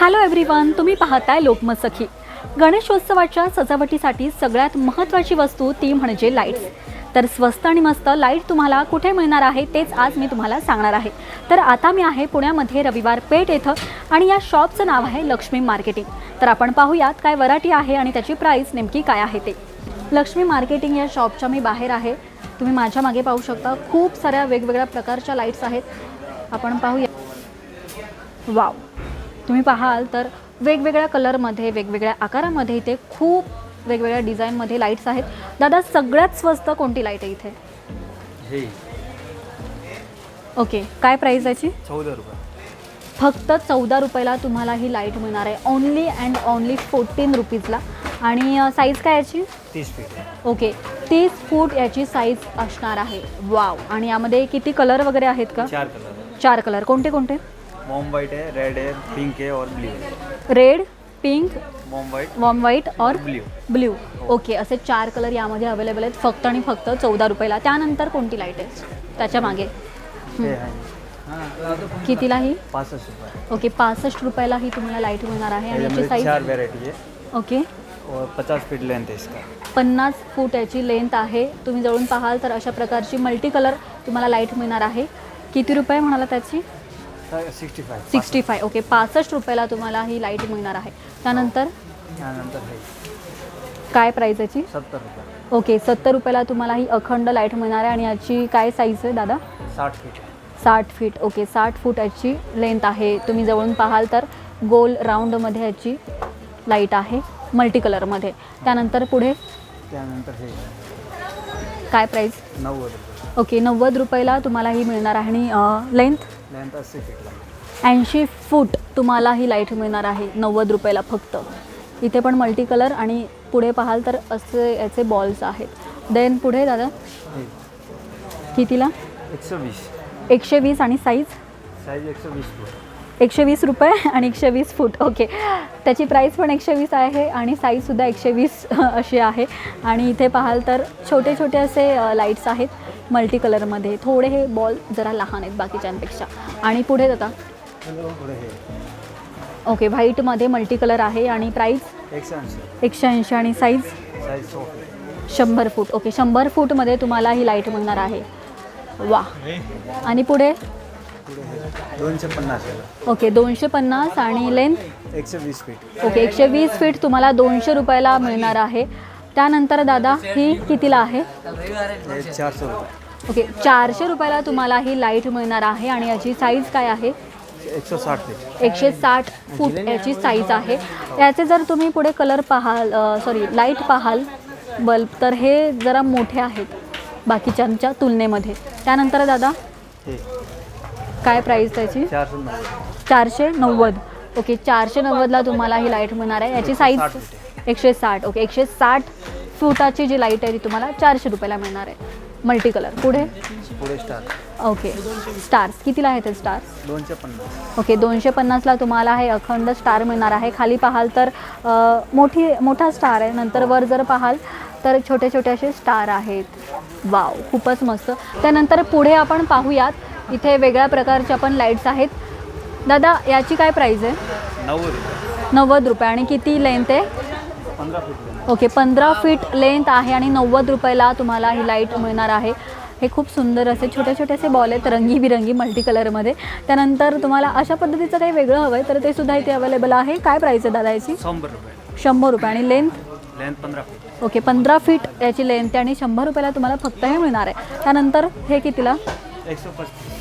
Hello everyone तुम्ही पाहताय लोकमत सखी गणेशोत्सवाच्या सजावटीसाठी सगळ्यात महत्त्वाची वस्तू ती म्हणजे लाईट्स तर स्वस्त आणि मस्त लाइट तुम्हाला कुठे मिळणार आहे तेच आज मी तुम्हाला सांगणार आहे. तर आता मी आहे पुण्यामध्ये रविवार पेठ येथं आणि या शॉपचं नाव आहे लक्ष्मी मार्केटिंग. तर आपण पाहूयात काय वराठी आहे आणि त्याची प्राईस नेमकी काय आहे ते. लक्ष्मी मार्केटिंग या शॉपच्या मी बाहेर आहे. तुम्ही माझ्या मागे पाहू शकता खूप साऱ्या वेगवेगळ्या प्रकारच्या लाईट्स आहेत. आपण पाहूया. वाव तुम्ही पाहाल तर वेगवेगळ्या कलरमध्ये वेगवेगळ्या आकारामध्ये इथे खूप वेगवेगळ्या डिझाईनमध्ये लाईट्स आहेत. दादा सगळ्यात स्वस्त कोणती लाइट आहे इथे? हे. ओके काय प्राईस याची? चौदा रुपये. फक्त चौदा रुपयाला तुम्हाला ही लाइट मिळणार आहे. ओन्ली अँड ओन्ली फोर्टीन रुपीजला आणि साईज काय याची? तीस फीट ओके तीस फूट याची साईज असणार आहे. वाव आणि यामध्ये किती कलर वगैरे आहेत का? चार कलर चार कलर कोणते कोणते? मॉम वाइट है रेड है पिंक है और ब्लू है red pink warm white warm white और ब्लू ब्ल्यू ओके असे चार कलर यामध्ये अवेलेबल आहेत फक्त आणि फक्त चौदा रुपयाला. त्यानंतर कोणती लाइट आहे? त्याच्यामागे. आहे. कितीला ही? पासष्ट रुपये. ओके पासष्ट रुपयाला ही तुम्हाला लाइट मिळणार आहे. आणि याची याच्यामध्ये चार साईज वेरायटी है ओके और पचास फीट लेंथ है इसका. पन्नास फूट याची लेंथ आहे. तुम्ही जवळून पाहाल तर अशा प्रकारची मल्टी कलर तुम्हाला लाइट मिळणार आहे. किती रुपये म्हणाला त्याची? Sixty five sixty five okay पासष्ट रुपयाला तुम्हाला ही लाइट मिळणार आहे. त्यानंतर? त्यानंतर हे. काय प्राईस याची? सत्तर रुपये. ओके सत्तर रुपयाला तुम्हाला ही अखंड लाइट मिळणार आहे. आणि याची काय साईज आहे दादा? साठ फीट साठ फीट ओके साठ फूट याची लेंथ आहे. तुम्ही जवळून पाहाल तर गोल राऊंडमध्ये याची लाइट आहे. मल्टी कलरमध्ये त्यानंतर पुढे? त्यानंतर हे. काय प्राईस नव्वद ओके नव्वद रुपयाला तुम्हाला ही मिळणार आहे. आणि लेंथ ऐंशी फूट तुम्हाला ही लाइट मिळणार आहे नव्वद रुपयाला फक्त. इथे पण मल्टी कलर आणि पुढे पाहाल तर असे याचे बॉल्स आहेत. देन पुढे दादा? कितीला? एकशे वीस. एकशे वीस आणि साईज साईज एकशे वीस फूट. एकशे वीस रुपये आणि एकशे वीस फूट. ओके त्याची प्राईस पण एकशे वीस आहे आणि साईजसुद्धा एकशे वीस अशी आहे. आणि इथे पाहाल तर छोटे छोटे असे लाईट्स आहेत मल्टी कलरमध्ये थोडे हे बॉल जरा लहान आहेत बाकीच्यांपेक्षा. आणि पुढे जाता ओके व्हाईटमध्ये मल्टी कलर आहे आणि प्राईस एकशे ऐंशी. आणि साईज शंभर फूट. ओके शंभर फूटमध्ये तुम्हाला ही लाइट मिळणार आहे. वा आणि पुढे? दोनशे पन्नास ओके दोनशे पन्नास आणि लेंथ? एकशे वीस फीट ओके एकशे वीस फीट तुम्हाला दोनशे रुपयाला मिळणार आहे. त्यानंतर दादा ही कितीला आहे? हे चारशे रुपये. ओके चारशे रुपयाला तुम्हाला ही लाइट मिळणार आहे आणि याची साईज काय आहे? एकशे साठ फीट एकशे साठ फूट याची साईज आहे. याचे जर तुम्ही पुढे कलर पाहाल सॉरी लाइट पाहाल बल्ब तर हे जरा मोठे आहेत बाकीच्यांच्या तुलनेमध्ये. त्यानंतर दादा? हे काय प्राईस त्याची? चारशे नव्वद. ओके चारशे नव्वदला तुम्हाला ही लाइट मिळणार आहे. याची साईज एकशे साठ. ओके एकशे साठ फुटाची जी लाइट आहे ती तुम्हाला चारशे रुपयाला मिळणार आहे. मल्टी कलर पुढे? ओके स्टार्स कितीला आहेत ते स्टार्स दोनशे पन्नास. ओके दोनशे पन्नासला तुम्हाला हे अखंड स्टार मिळणार आहे. खाली पाहाल तर मोठी मोठा स्टार आहे. नंतर वर जर पाहाल तर छोटे छोटे असे स्टार आहेत. वाव खूपच मस्त. त्यानंतर पुढे आपण पाहूयात इथे वेगळ्या प्रकारचे आपण लाईट्स आहेत. दादा याची काय प्राईज आहे? नव्वद रुपये. नव्वद रुपये. आणि किती लेंथ आहे? ओके पंधरा फीट लेंथ आहे आणि नव्वद रुपयाला तुम्हाला ही लाइट मिळणार आहे. हे खूप सुंदर असे छोटे छोटे असे बॉल आहेत रंगीबिरंगी मल्टी कलरमध्ये त्यानंतर तुम्हाला अशा पद्धतीचं काही वेगळं हवं आहे तर ते सुद्धा इथे अवेलेबल आहे. काय प्राईस आहे दादा याची? शंभर रुपये. शंभर रुपये. आणि लेंथ लेंथ पंधरा फीट ओके पंधरा फीट याची लेंथ आहे आणि शंभर रुपयाला तुम्हाला फक्त हे मिळणार आहे. त्यानंतर हे कितीला?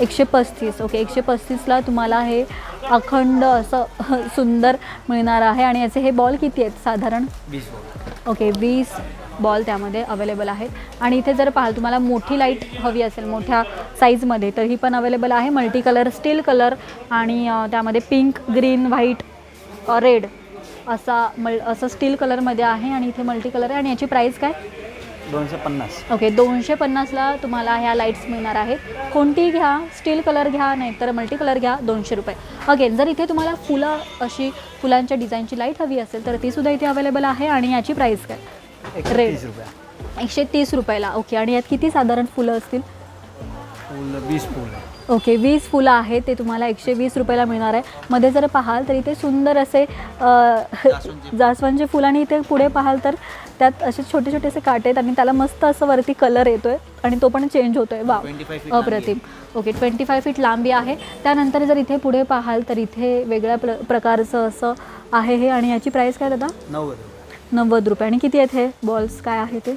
एकशे पस्तीस ओके एकशे पस्तीसला तुम्हाला हे अखंड असं सुंदर मिळणार आहे. आणि याचे हे बॉल किती आहेत साधारण? ओके वीस बॉल त्यामध्ये अवेलेबल आहेत. आणि इथे जर पाहाल तुम्हाला मोठी लाइट हवी असेल मोठ्या साईजमध्ये तर ही पण अवेलेबल आहे. मल्टी कलर स्टील कलर आणि त्यामध्ये पिंक ग्रीन व्हाईट रेड असा मल असं स्टील कलरमध्ये आहे. आणि इथे मल्टी कलर आहे. आणि याची प्राईस काय? दोनशे पन्नास. ओके दोनशे पन्नासला तुम्हाला ह्या लाईट्स मिळणार आहेत. कोणती घ्या? स्टील कलर घ्या नाहीतर मल्टी कलर घ्या दोनशे रुपये. अगेन जर इथे तुम्हाला फुलं अशी फुलांच्या डिझाईनची लाइट हवी असेल तर ती सुद्धा इथे अवेलेबल आहे आणि याची प्राईस काय. तीस रुपये. एकशे तीस रुपयाला. ओके आणि यात किती साधारण फुलं असतील? फूल वीस फूल. ओके वीस फुलं आहेत ते तुम्हाला एकशे वीस रुपयाला मिळणार आहे. मध्ये जर पाहाल तर इथे सुंदर असे जास्वंदचे फुलं आणि इथे पुढे पाहाल तर त्यात असे छोटे छोटे असे काटे आहेत आणि त्याला मस्त असं वरती कलर येतोय आणि तो पण चेंज होतोय. वा 25 feet अप्रतिम. ओके ट्वेंटी फाय फीट लांबी आहे. त्यानंतर जर इथे पुढे पाहाल तर इथे वेगळ्या प्र प्रकारचं असं आहे हे. आणि याची प्राईस काय दादा? नव्वद नव्वद रुपये. आणि किती आहेत हे? बॉल्स काय आहे ते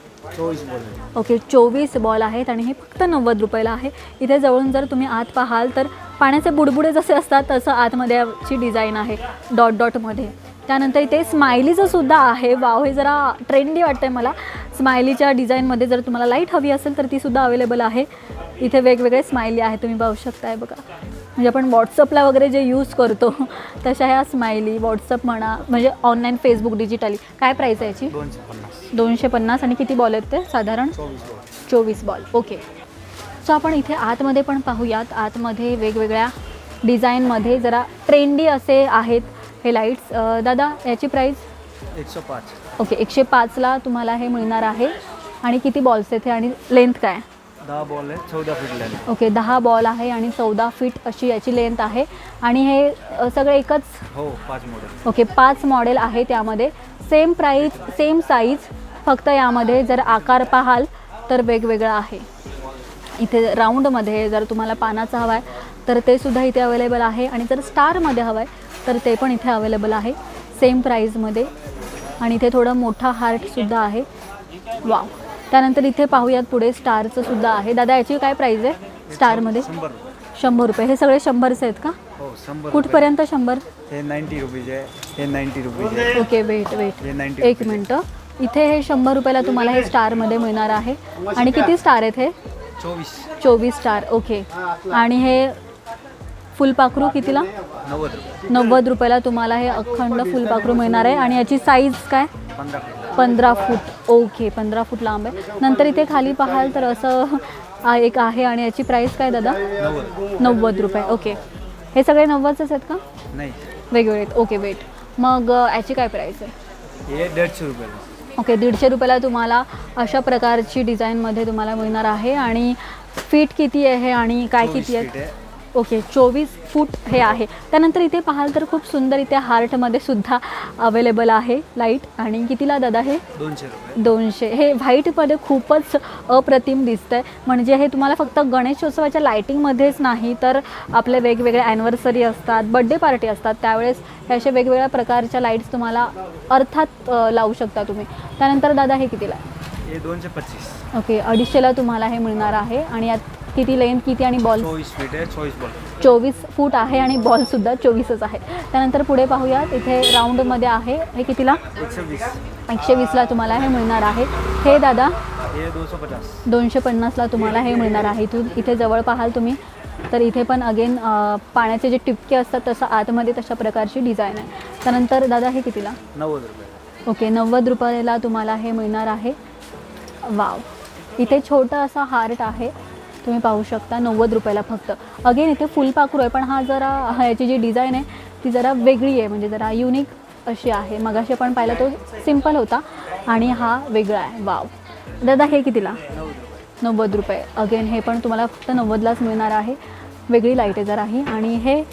ओके चोवीस बॉल आहेत आणि हे फक्त नव्वद रुपयाला आहे. इथे जवळून जर तुम्ही आत पाहाल तर पाण्याचे बुडबुडे जसे असतात तसं आतमध्ये याची डिझाईन आहे. डॉट डॉटमध्ये त्यानंतर इथे स्माइलीचं सुद्धा आहे. वाव हे जरा ट्रेंडी वाटतंय मला. स्माइलीच्या डिझाईनमध्ये जर तुम्हाला लाइट हवी असेल तर ती सुद्धा अवेलेबल आहे. इथे वेगवेगळे स्माइली आहे तुम्ही पाहू शकताय बघा. म्हणजे आपण व्हॉट्सअपला वगैरे जे यूज करतो तशा ह्या स्माइली व्हॉट्सअप म्हणा म्हणजे ऑनलाईन फेसबुक डिजिटली काय प्राईस आहे याची? दोनशे पन्नास. आणि किती बॉल आहेत ते? साधारण? चोवीस बॉल ओके सो आपण इथे आतमध्ये पण पाहूयात. आतमध्ये वेगवेगळ्या डिझाईनमध्ये जरा ट्रेंडी असे आहेत. हे लाईट्स दादा याची प्राईस एकशे पाच. ओके एकशे पाचला तुम्हाला हे मिळणार आहे. आणि किती बॉल्स आहेत हे? आणि लेंथ काय? दहा बॉल आहे चौदा फीट लागले ओके दहा बॉल आहे आणि चौदा फीट अशी याची लेंथ आहे. आणि हे सगळे एकच? हो पाच मॉडेल ओके पाच मॉडेल आहे त्यामध्ये सेम प्राईस सेम साईज फक्त यामध्ये जर आकार पाहाल तर वेगवेगळा आहे. इथे राऊंडमध्ये जर तुम्हाला पानाचं हवं आहे तर ते सुद्धा इथे अवेलेबल आहे. आणि जर स्टारमध्ये हवं आहे तर ते पण इथे अवेलेबल आहे. सेम प्राईजमध्ये आणि इथे थोडं मोठा हार्टसुद्धा आहे. वाव त्यानंतर इथे पाहूयात पुढे स्टारचं सुद्धा आहे. दादा याची काय प्राईज आहे? स्टारमध्ये शंभर रुपये. हे सगळे शंभरचे आहेत का? हो. कुठपर्यंत शंभर? हे नाईन्टी रुपीज आहे. हे नाईन्टी रुपीज आहे. ओके वेट वेट एक मिनटं इथे हे शंभर रुपयाला तुम्हाला हे स्टारमध्ये मिळणार आहे. आणि किती स्टार आहेत हे? चोवीस. चोवीस स्टार ओके आणि हे फुलपाखरू कितीला? नव्वद रुपये. रुपयाला तुम्हाला हे अखंड फुलपाखरू मिळणार आहे. आणि याची साईज काय? पंधरा फीट. ओके पंधरा फूट लांब आहे. नंतर इथे खाली पाहाल तर असं एक आहे. आणि याची प्राईस काय दादा? नव्वद. रुपये. ओके हे सगळे नव्वदच आहेत का? नाही. वेगवेगळे आहेत. ओके वेट मग याची काय प्राईस आहे? हे दीडशे रुपयाला ओके दीडशे रुपयाला तुम्हाला अशा प्रकारची डिझाईनमध्ये तुम्हाला मिळणार आहे. आणि फीट किती आहे आणि काय किती आहे. ओके चोवीस फूट हे आहे. त्यानंतर इथे पाहाल तर खूप सुंदर इथे हार्टमध्ये सुद्धा अवेलेबल आहे लाइट आणि कितीला दादा हे? दोनशे दोनशे. हे व्हाईटमध्ये खूपच अप्रतिम दिसतं आहे म्हणजे हे तुम्हाला फक्त गणेशोत्सवाच्या लायटिंगमध्येच नाही तर आपले वेगवेगळे ॲनिव्हर्सरी असतात बड्डे पार्टी असतात त्यावेळेस हे असे वेगवेगळ्या प्रकारच्या लाईट्स तुम्हाला अर्थात लावू शकता तुम्ही. त्यानंतर दादा हे कितीला आहे? हे दोनशे पच्चीस. ओके अडीचशेला तुम्हाला हे मिळणार आहे. आणि यात किती लेंथ किती आणि बॉल चोवीस फीट आहे चोवीस बॉल चोवीस फूट आहे आणि बॉलसुद्धा चोवीसच आहे. त्यानंतर पुढे पाहूयात इथे राऊंडमध्ये आहे. हे कितीला? एकशे वीस. एकशे वीसला तुम्हाला हे मिळणार आहे. हे दादा? हे दोनशे पचास. दोनशे पन्नासला तुम्हाला हे मिळणार आहे. इथून इथे जवळ पाहाल तुम्ही. तर इथे पण अगेन पाण्याचे जे टिपके असतात तसं आतमध्ये तशा प्रकारची डिझाईन आहे. त्यानंतर दादा हे कितीला? नव्वद रुपये. ओके नव्वद रुपयाला तुम्हाला हे मिळणार आहे. वाव. इथे छोटं असा हार्ट आहे. तुम्ही पाहू शकता नव्वद रुपयाला फक्त. अगेन इथे फुलपाखरू आहे पण हा जरा हा याची जी डिझाईन आहे ती जरा वेगळी आहे. म्हणजे जरा युनिक अशी आहे. मगाशी आपण पाहिला तो सिंपल होता आणि हा वेगळा आहे. वाव दादा हे कितीला? नव्वद रुपये. अगेन हे पण तुम्हाला फक्त नव्वदलाच मिळणार आहे. वेगळी लाइट आहे जरा ही. आणि हे?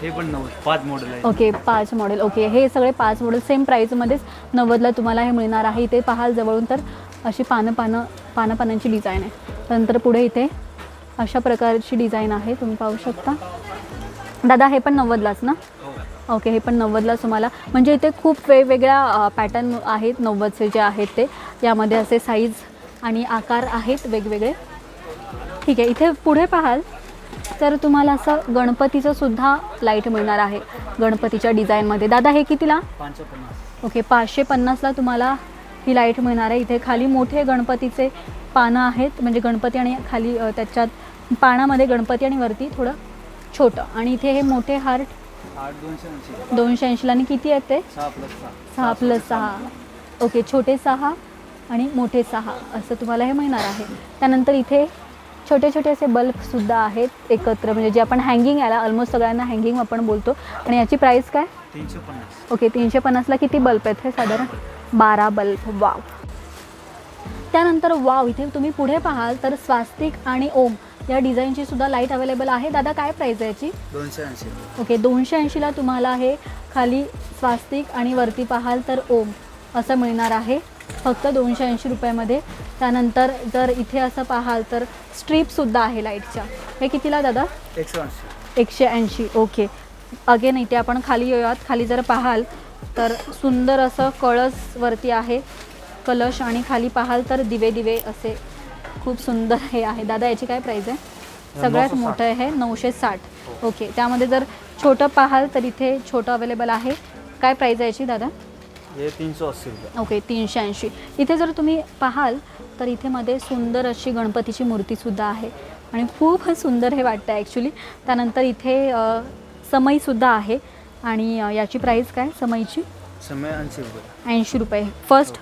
हे पण नव्वद. पाच मॉडेल ओके पाच मॉडेल ओके हे सगळे पाच मॉडेल सेम प्राईजमध्येच नव्वदला तुम्हाला हे मिळणार आहे. इथे पाहाल जवळून तर अशी पानं पानं पानं पानांची डिझाईन आहे. त्यानंतर पुढे इथे अशा प्रकारची डिझाईन आहे. तुम्ही पाहू शकता. दादा हे पण नव्वदलाच ना? ओके हे पण नव्वदलाच तुम्हाला. म्हणजे इथे खूप वेगवेगळ्या पॅटर्न आहेत. नव्वदचे जे आहेत ते. यामध्ये असे साईज आणि आकार आहेत वेगवेगळे. ठीक आहे इथे पुढे पाहाल तर तुम्हाला असं गणपतीचं सुद्धा लाइट मिळणार आहे. गणपतीच्या डिझाईनमध्ये दादा हे कितीला? ओके पाचशे पन्नासला तुम्हाला ही लाइट मिळणार आहे. इथे खाली मोठे गणपतीचे पानं आहेत. म्हणजे गणपती आणि खाली त्याच्यात पानामध्ये गणपती आणि वरती थोडं छोटं. आणि इथे हे मोठे हार्ट दोनशे ऐंशी. दोनशे ऐंशीला. आणि किती आहेत ते? सहा प्लस सहा. सहा प्लस सहा. ओके छोटे सहा आणि मोठे सहा. असं तुम्हाला हे मिळणार आहे. त्यानंतर इथे छोटे छोटे असे बल्बसुद्धा आहेत एकत्र. म्हणजे जे आपण हँगिंग याला ऑलमोस्ट सगळ्यांना हँगिंग आपण बोलतो. आणि याची प्राईस काय? तीनशे पन्नास. ओके तीनशे पन्नासला किती बल्ब आहेत हे साधारण? बारा बल्ब वाव. त्यानंतर वाव इथे तुम्ही पुढे पाहाल तर स्वास्तिक आणि ओम या डिझाईनची सुद्धा लाइट अवेलेबल आहे. दादा काय प्राईज आहे याची? दोनशे ऐंशी. ओके दोनशे ऐंशीला तुम्हाला हे खाली स्वास्तिक आणि वरती पाहाल तर ओम असं मिळणार आहे. फक्त दोनशे ऐंशी रुपयामध्ये. त्यानंतर जर इथे असं पाहाल तर स्ट्रीपसुद्धा आहे लाईटच्या. हे कितीला दादा? एकशे ऐंशी. एकशे ऐंशी. ओके. अगेन इथे आपण खाली येऊयात. खाली जर पाहाल तर सुंदर असं कळस वरती आहे. कलश आणि खाली पाहाल तर दिवे दिवे असे खूप सुंदर हे आहे. दादा याची काय प्राईज आहे? सगळ्यात 960. मोठं आहे नऊशे साठ. ओके त्यामध्ये जर छोटं पाहाल तर इथे छोटं अवेलेबल आहे. काय प्राईज आहे याची दादा? ये तीन सौ अस्सी रुपये. ओके तीनशे ऐंशी. इथे जर तुम्ही पाहाल तर इथे मध्ये सुंदर अशी गणपतीची मूर्तीसुद्धा आहे. आणि खूप सुंदर हे वाटतं ॲक्च्युली त्यानंतर इथे अ, समईसुद्धा आहे. आणि याची प्राईस काय? समईची? समय ऐंशी रुपये. ऐंशी रुपये. फर्स्ट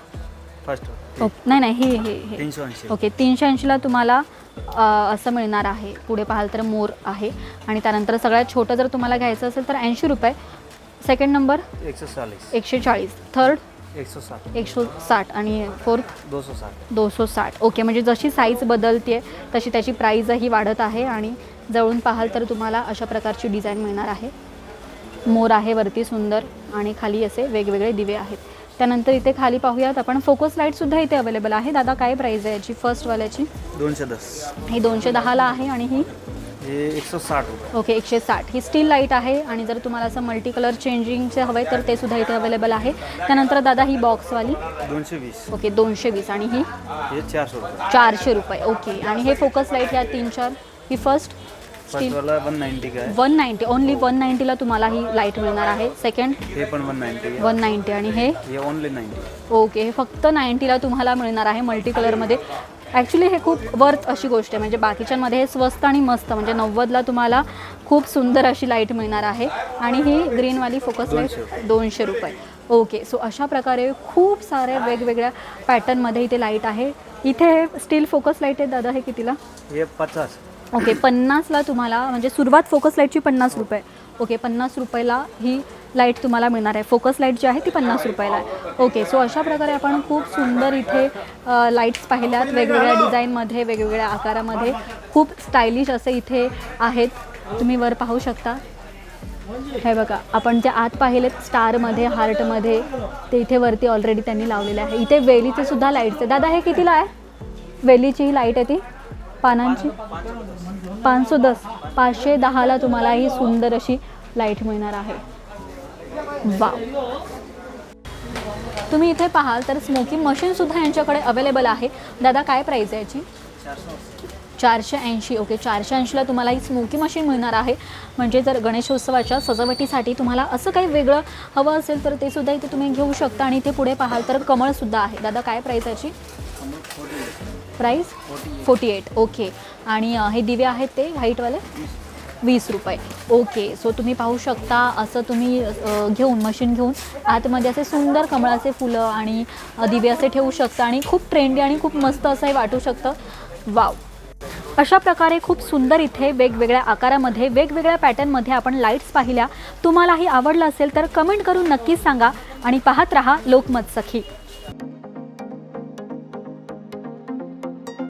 फर्स्ट ओके नाही नाही हे हे हे. तीनशे ऐंशी. ओके तीनशे ऐंशीला तुम्हाला अ, असं मिळणार आहे. पुढे पाहाल तर मोर आहे. आणि त्यानंतर सगळ्यात छोटं जर तुम्हाला घ्यायचं असेल तर ऐंशी रुपये. सेकंड नंबर एक सौ चालीस एकशे चाळीस थर्ड एक सौ साठ एकशे साठ आणि फोर्थ दो सौ साठ दोनशे साठ ओके म्हणजे जशी साईज बदलते तशी त्याची प्राईजही वाढत आहे. आणि जवळून पाहाल तर तुम्हाला अशा प्रकारची डिझाईन मिळणार आहे. मोर आहे वरती सुंदर आणि खाली असे वेगवेगळे दिवे आहेत. त्यानंतर इथे खाली पाहूयात आपण. फोकस लाईटसुद्धा इथे अवेलेबल आहे. दादा काय प्राईज आहे याची? फर्स्टवाल्याची दोनशे दस. ही दोनशे दहाला आहे आणि ही? ये एक सौ साठ ओके एकशे साठ. ही स्टील लाइट आहे आणि जर तुम्हाला असं मल्टी कलर चेंजिंगचे हवं तर ते सुद्धा इथे अवेलेबल आहे. त्यानंतर दादा ही बॉक्सवाली दोनशे वीस. ओके दोनशे वीस. आणि ही? चारशे रुपये. ओके. आणि हे फोकस लाइट या तीन चार? ही फर्स्ट स्टील वाला वन नाइन्टी का है वन नाईन्टी ओनली वन नाईन्टीला तुम्हाला ही लाइट मिळणार आहे. सेकंड ये पण वन नाइन्टी है वन नाईन्टी आणि हे? ओनली नाइन्टी ओके हे फक्त नाईन्टीला तुम्हाला मिळणार आहे मल्टी कलरमध्ये ॲक्च्युली हे खूप वर्थ अशी गोष्ट आहे. म्हणजे बाकीच्यांमध्ये हे स्वस्त आणि मस्त. म्हणजे नव्वदला तुम्हाला खूप सुंदर अशी लाइट मिळणार आहे. आणि ही ग्रीनवाली फोकस लाइट. दोनशे रुपये. ओके सो अशा प्रकारे खूप साऱ्या वेगवेगळ्या पॅटर्नमध्ये इथे लाइट आहे. इथे स्टील फोकस लाइट आहे दादा हे कितीला? ये पचास. ओके पन्नासला तुम्हाला म्हणजे सुरुवात फोकस लाईटची पन्नास रुपये. ओके पन्नास रुपयाला ही लाइट तुम्हाला मिळणार आहे. फोकस लाइट जी आहे ती पन्नास रुपयाला आहे. ओके सो अशा प्रकारे आपण खूप सुंदर इथे लाईट्स पाहिल्यात. वेगवेगळ्या डिझाईनमध्ये वेगवेगळ्या आकारामध्ये. खूप स्टायलिश असे इथे आहेत. तुम्ही वर पाहू शकता. हे बघा आपण जे आत पाहिलेत स्टारमध्ये हार्टमध्ये ते इथे वरती ऑलरेडी त्यांनी लावलेले आहे. इथे वेलीचे सुद्धा लाईट्स आहे दादा हे कितीला आहे? वेलीची ही लाइट आहे ती? पानांची? पाचशे दस पाचशे दहाला तुम्हाला ही सुंदर अशी लाइट मिळणार आहे. वा तुम्ही इथे पाहाल तर स्मोकिंग मशीनसुद्धा यांच्याकडे अवेलेबल आहे. दादा काय प्राईज आहे याची? चारशे ऐंशी. ओके चारशे ऐंशीला तुम्हाला ही स्मोकी मशीन मिळणार आहे. म्हणजे जर गणेशोत्सवाच्या सजावटीसाठी तुम्हाला असं काही वेगळं हवं असेल तर ते सुद्धा इथे तुम्ही घेऊ शकता आणि इथे पुढे पाहाल तर कमळसुद्धा आहे. दादा काय प्राईस याची? Price forty eight okay. आणि हे दिवे आहेत ते व्हाईटवाले? वीस रुपये. ओके. सो तुम्ही पाहू शकता असं तुम्ही घेऊन मशीन घेऊन आतमध्ये असे सुंदर कमळाचे फुलं आणि दिवे असे ठेवू शकता आणि खूप ट्रेंडी आणि खूप मस्त असं हे वाटू शकतं. वाव. अशा प्रकारे खूप सुंदर इथे वेगवेगळ्या आकारामध्ये वेगवेगळ्या पॅटर्नमध्ये आपण लाईट्स पाहिल्या. तुम्हालाही आवडलं असेल तर कमेंट करून नक्कीच सांगा आणि पाहत रहा लोकमत सखी